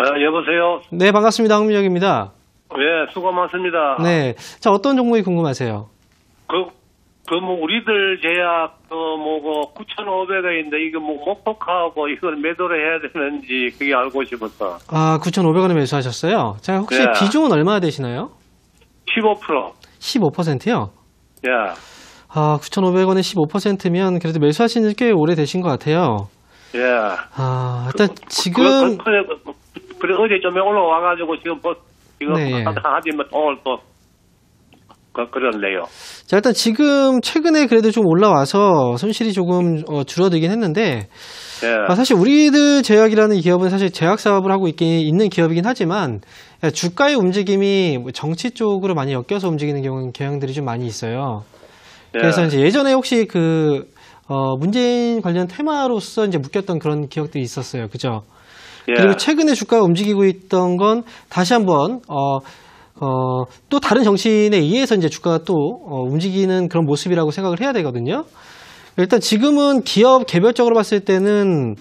아, 여보세요? 네, 반갑습니다. 황민혁입니다. 예, 수고 많습니다. 네. 자, 어떤 종목이 궁금하세요? 그, 그, 뭐, 우리들 제약, 그, 뭐, 그, 9,500원인데, 이게 뭐, 목폭하고 이걸 매도를 해야 되는지, 그게 알고 싶었어. 아, 9,500원에 매수하셨어요? 자, 혹시 네. 비중은 얼마나 되시나요? 15%. 15%요? 예. 아, 9,500원에 15%면 그래도 매수하신 지 꽤 오래 되신 것 같아요. 예. 아, 일단 그, 지금, 그, 그래, 그, 그래, 어제 좀 올라와가지고, 지금, 뭐, 지금, 네. 하지만 오늘 또, 그, 그렇네요. 자, 일단 지금 최근에 그래도 좀 올라와서 손실이 조금 어, 줄어들긴 했는데, 예. 아, 사실 우리들 제약이라는 기업은 사실 제약 사업을 하고 있긴, 있는 기업이긴 하지만 주가의 움직임이 뭐 정치 쪽으로 많이 엮여서 움직이는 경우 경향들이 좀 많이 있어요. 예. 그래서 이제 예전에 혹시 그 어, 문재인 관련 테마로서 이제 묶였던 그런 기억들이 있었어요. 그죠? 예. 그리고 최근에 주가가 움직이고 있던 건 다시 한번 어, 어, 또 다른 정신에 의해서 이제 주가가 또 어, 움직이는 그런 모습이라고 생각을 해야 되거든요. 일단 지금은 기업 개별적으로 봤을 때는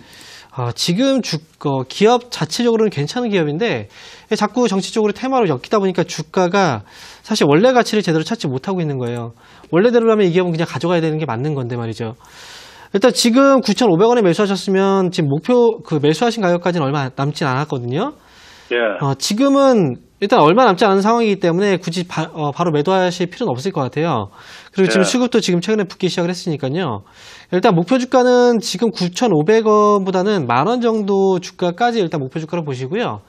어, 지금 주, 어, 기업 자체적으로는 괜찮은 기업인데 자꾸 정치적으로 테마로 엮이다 보니까 주가가 사실 원래 가치를 제대로 찾지 못하고 있는 거예요. 원래대로라면 이 기업은 그냥 가져가야 되는 게 맞는 건데 말이죠. 일단 지금 9,500원에 매수하셨으면 지금 목표 그 매수하신 가격까지는 얼마 남진 않았거든요. 예. 어, 지금은 일단 얼마 남지 않은 상황이기 때문에 굳이 바, 로 매도하실 필요는 없을 것 같아요. 그리고 지금 네. 수급도 지금 최근에 붙기 시작을 했으니까요. 일단 목표 주가는 지금 9,500원보다는 만 원 정도 주가까지 일단 목표 주가로 보시고요.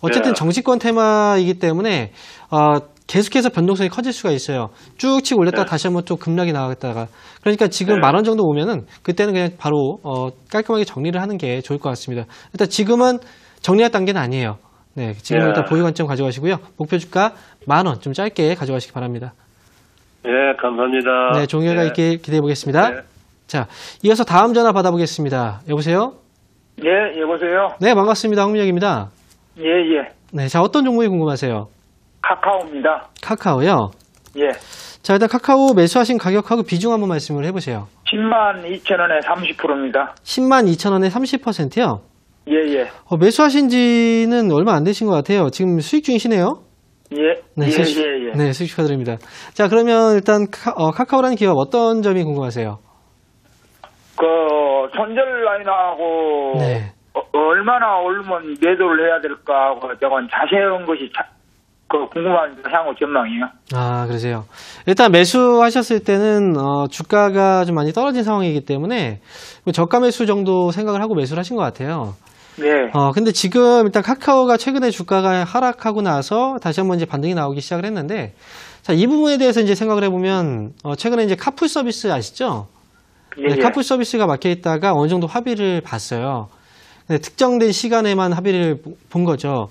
어쨌든 네. 정치권 테마이기 때문에 어, 계속해서 변동성이 커질 수가 있어요. 쭉 치고 올렸다가 네. 다시 한번 또 급락이 나갔다가 그러니까 지금 네. 만원 정도 오면은 그때는 그냥 바로 어, 깔끔하게 정리를 하는 게 좋을 것 같습니다. 일단 지금은 정리할 단계는 아니에요. 네, 지금 은 네. 일단 보유 관점 가져가시고요. 목표 주가 만 원 좀 짧게 가져가시기 바랍니다. 예, 감사합니다. 네, 종료가 예. 있게 기대해 보겠습니다. 네. 자, 이어서 다음 전화 받아보겠습니다. 여보세요? 예, 여보세요? 네, 반갑습니다. 황민혁입니다. 예, 예. 네, 자, 어떤 종목이 궁금하세요? 카카오입니다. 카카오요. 예. 자, 일단 카카오 매수하신 가격하고 비중 한번 말씀을 해보세요. 10만 2천 원에 30%입니다. 10만 2천 원에 30%요? 예, 예. 어, 매수하신 지는 얼마 안 되신 것 같아요. 지금 수익 중이시네요? 예, 네, 예, 수익, 예, 예. 네, 수익 축하드립니다. 자, 그러면 일단 카, 카오라는 기업 어떤 점이 궁금하세요? 그, 손절 라인하고, 네. 어, 얼마나 오르면 매도를 해야 될까 하고, 저건 자세한 것이 자, 그 궁금한 향후 전망이에요. 아, 그러세요. 일단 매수하셨을 때는 어, 주가가 좀 많이 떨어진 상황이기 때문에 저가 매수 정도 생각을 하고 매수를 하신 것 같아요. 네. 어, 근데 지금 일단 카카오가 최근에 주가가 하락하고 나서 다시 한번 이제 반등이 나오기 시작을 했는데 자, 이 부분에 대해서 이제 생각을 해보면 어, 최근에 이제 카풀 서비스 아시죠? 예, 네, 예. 카풀 서비스가 막혀 있다가 어느 정도 합의를 봤어요. 근데 특정된 시간에만 합의를 본 거죠.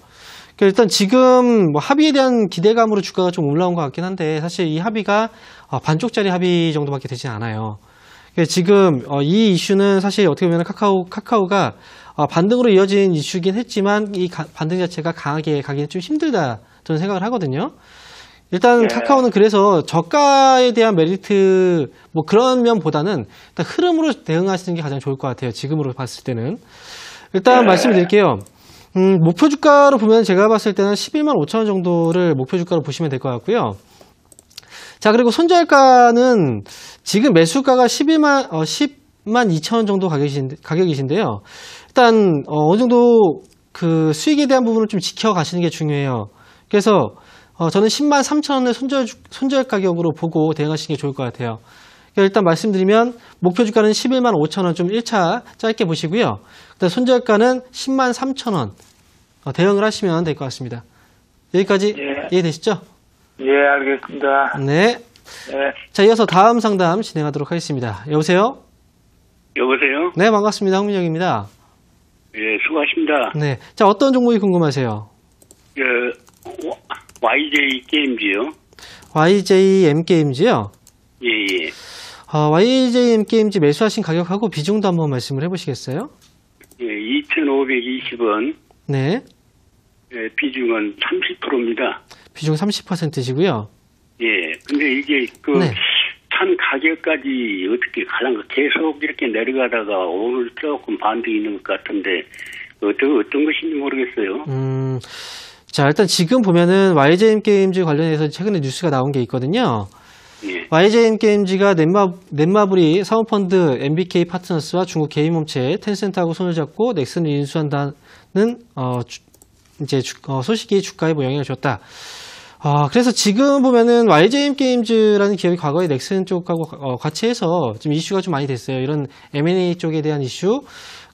그러니까 일단 지금 뭐 합의에 대한 기대감으로 주가가 좀 올라온 것 같긴 한데 사실 이 합의가 어, 반쪽짜리 합의 정도밖에 되진 않아요. 그래서 지금 어, 이 이슈는 사실 어떻게 보면 카카오 카카오가 어, 반등으로 이어진 이슈긴 했지만 이 가- 반등 자체가 강하게 가기는 좀 힘들다 저는 생각을 하거든요. 일단 예. 카카오는 그래서 저가에 대한 메리트 뭐 그런 면보다는 일단 흐름으로 대응하시는 게 가장 좋을 것 같아요. 지금으로 봤을 때는 일단 예. 말씀드릴게요. 음, 목표 주가로 보면 제가 봤을 때는 11만 5천 원 정도를 목표 주가로 보시면 될 것 같고요. 자, 그리고 손절가는 지금 매수가가 11만, 어, 10만 2천 원 정도 가격이신데, 가격이신데요. 일단, 어, 어느 정도 그 수익에 대한 부분을 좀 지켜가시는 게 중요해요. 그래서, 어, 저는 10만 3천 원의 손절, 주- 손절 가격으로 보고 대응하시는 게 좋을 것 같아요. 일단 말씀드리면, 목표 주가는 11만 5천 원 좀 1차 짧게 보시고요. 그다음 손절가는 10만 3천 원 어, 대응을 하시면 될 것 같습니다. 여기까지 예. 이해되시죠? 예, 알겠습니다. 네. 예. 자, 이어서 다음 상담 진행하도록 하겠습니다. 여보세요? 여보세요? 네, 반갑습니다. 황민혁입니다. 예, 수고하십니다. 네. 자, 어떤 종목이 궁금하세요? 그, 와- YJ 게임즈요? YJM 게임즈요? 예, 예. 어, YJM 게임즈 매수하신 가격하고 비중도 한번 말씀을 해보시겠어요? 예, 2,520원, 네. 예, 비중은 30%입니다. 비중 30%시고요. 예, 근데 이게 그, 네. 산 가격까지 어떻게 가는 거 계속 이렇게 내려가다가 오늘 조금 반등이 있는 것 같은데, 어떤 어떤 것인지 모르겠어요. 음, 자, 일단 지금 보면은 YJM 게임즈 관련해서 최근에 뉴스가 나온 게 있거든요. 예. YJM 게임즈가 넷마, 넷마블이 사모펀드 MBK 파트너스와 중국 게임업체 텐센트하고 손을 잡고 넥슨을 인수한다는 어, 주- 이제 주- 어, 소식이 주가에 뭐 영향을 줬다. 어, 그래서 지금 보면은 YJM 게임즈라는 기업이 과거에 넥슨 쪽하고 어, 같이 해서 좀 이슈가 좀 많이 됐어요. 이런 M&A 쪽에 대한 이슈.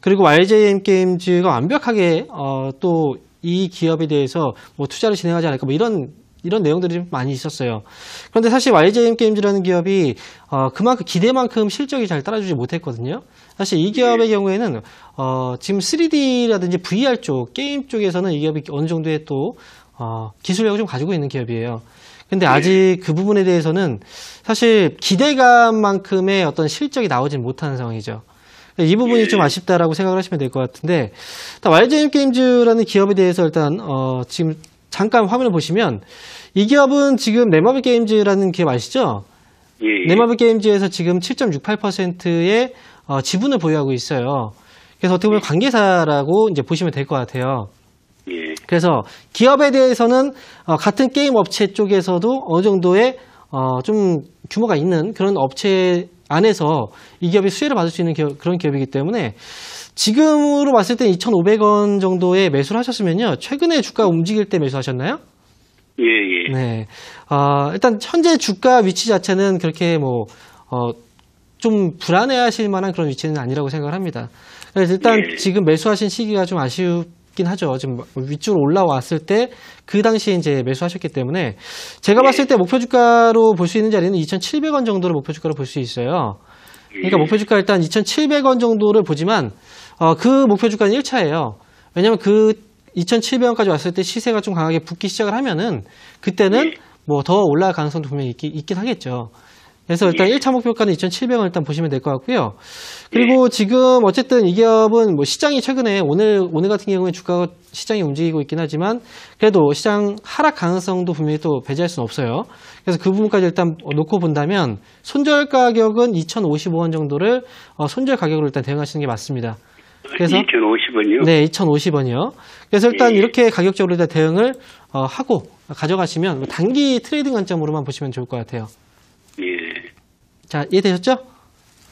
그리고 YJM 게임즈가 완벽하게 어, 또 이 기업에 대해서 뭐 투자를 진행하지 않을까 뭐 이런 이런 내용들이 좀 많이 있었어요. 그런데 사실 YJM 게임즈라는 기업이 어, 그만큼 기대만큼 실적이 잘 따라주지 못했거든요. 사실 이 기업의 경우에는 어, 지금 3D라든지 VR 쪽 게임 쪽에서는 이 기업이 어느 정도의 또 어, 기술력을 좀 가지고 있는 기업이에요. 근데 아직 그 부분에 대해서는 사실 기대감만큼의 어떤 실적이 나오진 못하는 상황이죠. 이 부분이 예. 좀 아쉽다라고 생각을 하시면 될 것 같은데, YGM 게임즈라는 기업에 대해서 일단, 어, 지금 잠깐 화면을 보시면, 이 기업은 지금 네마블 게임즈라는 기업 아시죠? 예. 예. 네마블 게임즈에서 지금 7.68%의 어, 지분을 보유하고 있어요. 그래서 어떻게 보면 관계사라고 이제 보시면 될 것 같아요. 예. 그래서 기업에 대해서는 어, 같은 게임 업체 쪽에서도 어느 정도의 어, 좀 규모가 있는 그런 업체 안에서 이 기업이 수혜를 받을 수 있는 기업- 그런 기업이기 때문에 지금으로 봤을 때 2,500원 정도에 매수를 하셨으면요. 최근에 주가 움직일 때 매수하셨나요? 예. 예. 네. 어, 일단 현재 주가 위치 자체는 그렇게 뭐, 어, 좀 불안해하실 만한 그런 위치는 아니라고 생각을 합니다. 일단 예. 지금 매수하신 시기가 좀 아쉽 긴 하죠. 지금 위쪽으로 올라왔을 때 그 당시에 이제 매수하셨기 때문에 제가 예. 봤을 때 목표 주가로 볼 수 있는 자리는 2,700원 정도를 목표 주가로 볼 수 있어요. 그러니까 목표 주가 일단 2,700원 정도를 보지만 어, 그 목표 주가는 1차예요. 왜냐하면 그 2,700원까지 왔을 때 시세가 좀 강하게 붙기 시작을 하면은 그때는 예. 뭐더 올라갈 가능성도 분명히 있긴, 있긴 하겠죠. 그래서 일단 예. 1차 목표가는 2,700원 일단 보시면 될 것 같고요. 그리고 지금 어쨌든 이 기업은 뭐 시장이 최근에 오늘 오늘 같은 경우에 주가가 시장이 움직이고 있긴 하지만 그래도 시장 하락 가능성도 분명히 또 배제할 수는 없어요. 그래서 그 부분까지 일단 놓고 본다면 손절 가격은 2,055원 정도를 어, 손절 가격으로 일단 대응하시는 게 맞습니다. 그래서 2,050원이요? 네, 2,050원이요. 그래서 일단 예. 이렇게 가격적으로 일단 대응을 어, 하고 가져가시면 뭐 단기 트레이딩 관점으로만 보시면 좋을 것 같아요. 예. 자, 이해되셨죠?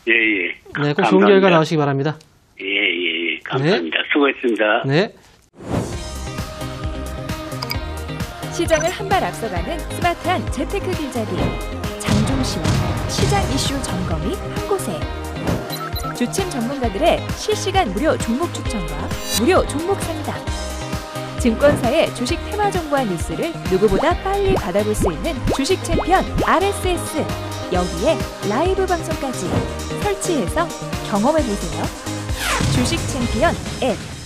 예, 예. 네, 꼭 좋은 감사합니다. 결과 나오시기 바랍니다. 예, 예, 예. 감사합니다. 수고했습니다. 네. 시장을 한 발 앞서가는 스마트한 재테크 길잡이 장종시와 시장 이슈 점검이 한 곳에 주침 전문가들의 실시간 무료 종목 추천과 무료 종목 상담 증권사의 주식 테마 정보와 뉴스를 누구보다 빨리 받아볼 수 있는 주식 챔피언 RSS 여기에 라이브 방송까지 설치해서 경험해 보세요. 주식 챔피언 앱